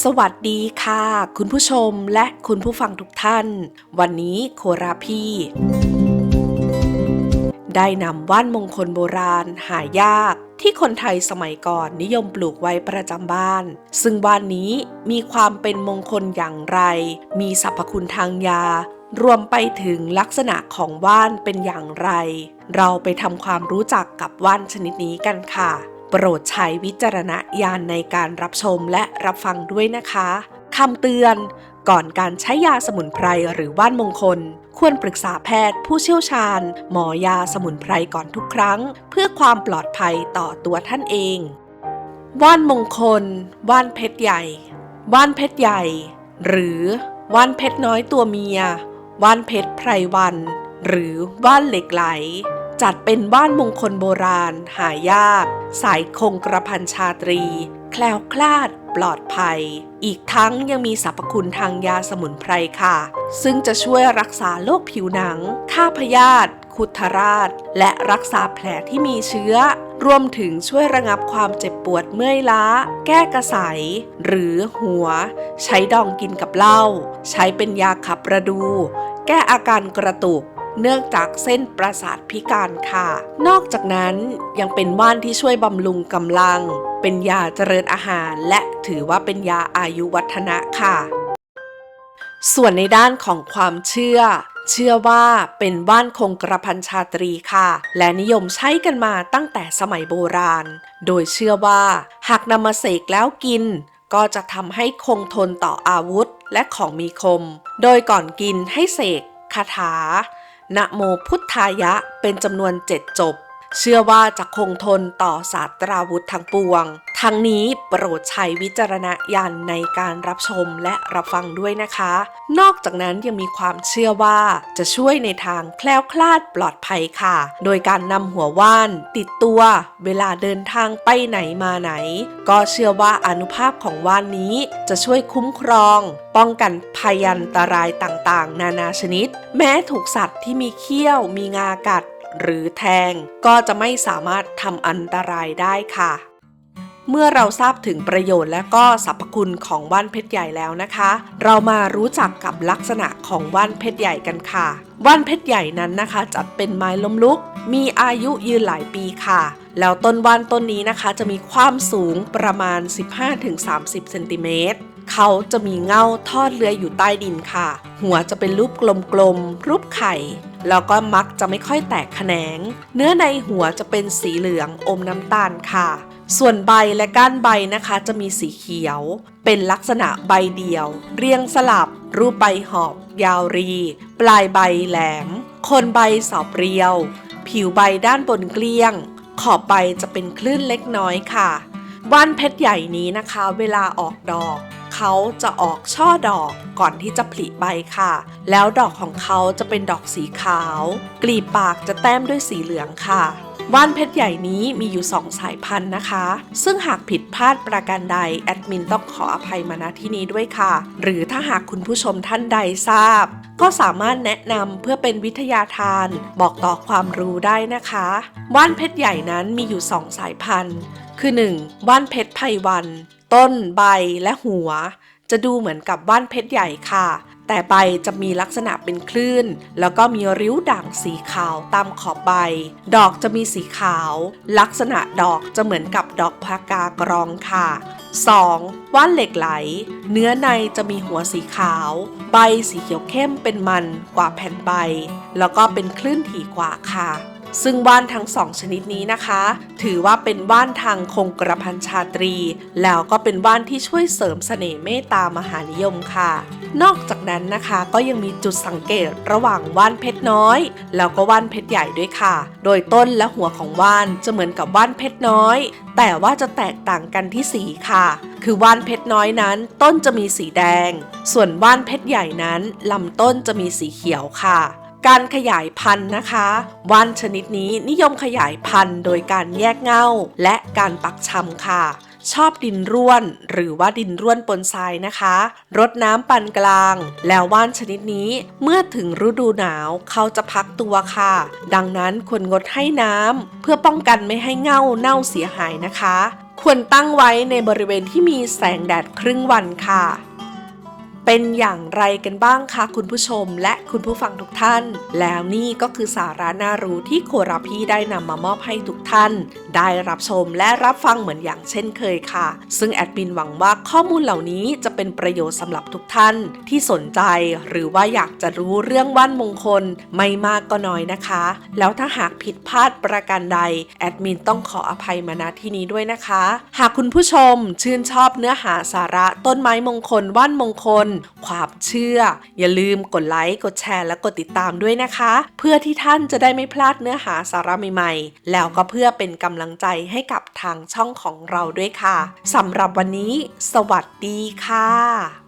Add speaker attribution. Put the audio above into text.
Speaker 1: สวัสดีค่ะ คุณผู้ชมและคุณผู้ฟังทุกท่าน วันนี้โคราพี่ ได้นำว่านมงคลโบราณหายากที่คนไทยสมัยก่อนนิยมปลูกไว้ประจำบ้าน ซึ่งว่านนี้มีความเป็นมงคลอย่างไร มีสรรพคุณทางยา รวมไปถึงลักษณะของว่านเป็นอย่างไร เราไปทำความรู้จักกับว่านชนิดนี้กันค่ะ ปรดใช้วิจารณญาณในการรับชมและรับฟังด้วยนะคะคำเตือน ก่อนการใช้ยาสมุนไพรหรือว่านมงคล ควรปรึกษาแพทย์ผู้เชี่ยวชาญ หมอยาสมุนไพรก่อนทุกครั้ง เพื่อความปลอดภัยต่อตัวท่านเอง ว่านมงคล ว่านเพชรใหญ่ ว่านเพชรใหญ่ หรือ ว่านเพชรน้อยตัวเมีย ว่านเพชรไพรวัน หรือว่านเหล็กไหล จัดเป็นว่านมงคลโบราณ หายาก สายคงกระพันชาตรี แคล้วคลาด ปลอดภัย อีกทั้งยังมีสรรพคุณทางยาสมุนไพรค่ะ ซึ่งจะช่วยรักษาโรคผิวหนัง ฆ่าพยาธิคุทราช และรักษาแผลที่มีเชื้อ รวมถึงช่วยระงับความเจ็บปวดเมื่อยล้า แก้กระสายหรือหัว ใช้ดองกินกับเหล้า ใช้เป็นยาขับประดู แก้อาการกระตุก เนื่องจากเส้นประสาทพิการค่ะ นอกจากนั้นยังเป็นว่านที่ช่วยบำรุงกำลัง เป็นยาเจริญอาหาร และถือว่าเป็นยาอายุวัฒนะค่ะ ส่วนในด้านของความเชื่อ เชื่อว่าเป็นว่านคงกระพันชาตรีค่ะ และนิยมใช้กันมาตั้งแต่สมัยโบราณ โดยเชื่อว่า หากนำมาเสกแล้วกิน ก็จะทำให้คงทนต่ออาวุธและของมีคม โดยก่อนกินให้เสกคาถา นะโมพุทธายะเป็นจำนวนเจ็ดจบ เชื่อว่าจะคงทนต่อศาสตราวุธทั้งปวง ทั้งนี้โปรดใช้วิจารณญาณในการรับชมและรับฟังด้วยนะคะ นอกจากนั้นยังมีความเชื่อว่าจะช่วยในทางแคล้วคลาดปลอดภัยค่ะ โดยการนำหัวว่านติดตัว เวลาเดินทางไปไหนมาไหน ก็เชื่อว่าอนุภาพของว่านนี้จะช่วยคุ้มครอง ป้องกันพยันตรายต่างๆ นานาชนิด แม้ถูกสัตว์ที่มีเขี้ยวมีงากัด หรือแทง ก็จะไม่สามารถทำอันตรายได้ค่ะ เมื่อเราทราบถึงประโยชน์และก็สรรพคุณของว่านเพชรใหญ่แล้วนะคะ เรามารู้จักกับลักษณะของว่านเพชรใหญ่กันค่ะ ว่านเพชรใหญ่นั้นนะคะ จัดเป็นไม้ล้มลุก มีอายุยืนหลายปีค่ะแล้วต้นว่านต้นนี้นะคะ จะมีความสูงประมาณ 15-30เซนติเมตรเขาจะมีเง่าทอดเลื้อยอยู่ใต้ดินค่ะ หัวจะเป็นรูปกลมๆ รูปไข่ แล้วก็มักจะไม่ค่อยแตกแขนง เนื้อในหัวจะเป็นสีเหลืองอมน้ำตาลค่ะ ส่วนใบและก้านใบนะคะจะมีสีเขียว เป็นลักษณะใบเดี่ยว เรียงสลับ รูปใบหอบ ยาวรี ปลายใบแหลม โคนใบสอบเรียว ผิวใบด้านบนเกลี้ยง ขอบใบจะเป็นคลื่นเล็กน้อยค่ะว่านเพชรใหญ่นี้นะคะ เวลาออกดอก เขาจะออกช่อดอกก่อนที่จะผลิใบค่ะ แล้วดอกของเขาจะเป็นดอกสีขาว กลีบปากจะแต้มด้วยสีเหลืองค่ะว่านเพชรใหญ่นี้มีอยู่ 2 สายพันธุ์นะคะ ซึ่งหากผิดพลาดประการใด แอดมินต้องขออภัยมาณที่นี้ด้วยค่ะ หรือถ้าหากคุณผู้ชมท่านใดทราบ ก็สามารถแนะนำเพื่อเป็นวิทยาทาน บอกต่อความรู้ได้นะคะว่านเพชรใหญ่นั้นมีอยู่ 2 สายพันธุ์ คือ 1. ว่านเพชรไพวัน ต้นใบและหัว จะดูเหมือนกับว่านเพชรใหญ่ค่ะ แต่ใบจะมีลักษณะเป็นคลื่น แล้วก็มีริ้วด่างสีขาวตามขอบใบ ดอกจะมีสีขาว ลักษณะดอกจะเหมือนกับดอกพากากรองค่ะ 2. ว่านเหล็กไหล เนื้อในจะมีหัวสีขาว ใบสีเขียวเข้มเป็นมันกว่าแผ่นใบ แล้วก็เป็นคลื่นถี่กว่าค่ะ ซึ่งว่านทั้งสองชนิดนี้นะคะ ถือว่าเป็นว่านทางคงกระพันชาตรี แล้วก็เป็นว่านที่ช่วยเสริมเสน่ห์เมตตามหานิยมค่ะ นอกจากนั้นนะคะก็ยังมีจุดสังเกตระหว่างว่านเพชรน้อย แล้วก็ว่านเพชรใหญ่ด้วยค่ะ โดยต้นและหัวของว่านจะเหมือนกับว่านเพชรน้อย แต่ว่าจะแตกต่างกันที่สีค่ะ คือว่านเพชรน้อยนั้น ต้นจะมีสีแดง ส่วนว่านเพชรใหญ่นั้นลำต้นจะมีสีเขียวค่ะ การขยายพันธุ์นะคะว่านชนิดนี้นิยมขยายพันธุ์โดยการแยกเง่า และการปักชำค่ะ ชอบดินร่วน หรือว่าดินร่วนปนทรายนะคะ รดน้ำปานกลาง แล้วว่านชนิดนี้เมื่อถึงฤดูหนาวเขาจะพักตัวค่ะ ดังนั้นควรงดให้น้ำเพื่อป้องกันไม่ให้เง่าเน่าเสียหายนะคะ ควรตั้งไว้ในบริเวณที่มีแสงแดดครึ่งวันค่ะ เป็นอย่างไรกันบ้างคะคุณผู้ชมและคุณผู้ฟังทุกท่าน แล้วนี่ก็คือสาระน่ารู้ที่โคราพี่ได้นำมามอบให้ทุกท่าน ได้รับชมและรับฟังเหมือนอย่างเช่นเคยค่ะ ซึ่งแอดมินหวังว่าข้อมูลเหล่านี้จะเป็นประโยชน์สำหรับทุกท่านที่สนใจ หรือว่าอยากจะรู้เรื่องว่านมงคลไม่มากก็น้อยนะคะ แล้วถ้าหากผิดพลาดประการใดแอดมินต้องขออภัยมาณที่นี้ด้วยนะคะ หากคุณผู้ชมชื่นชอบเนื้อหาสาระต้นไม้มงคลว่านมงคลความเชื่อ อย่าลืมกดไลค์ กดแชร์ และกดติดตามด้วยนะคะ เพื่อที่ท่านจะได้ไม่พลาดเนื้อหาสาระใหม่ๆ แล้วก็เพื่อเป็นกำลังใจให้กับทางช่องของเราด้วยค่ะสำหรับวันนี้ สวัสดีค่ะ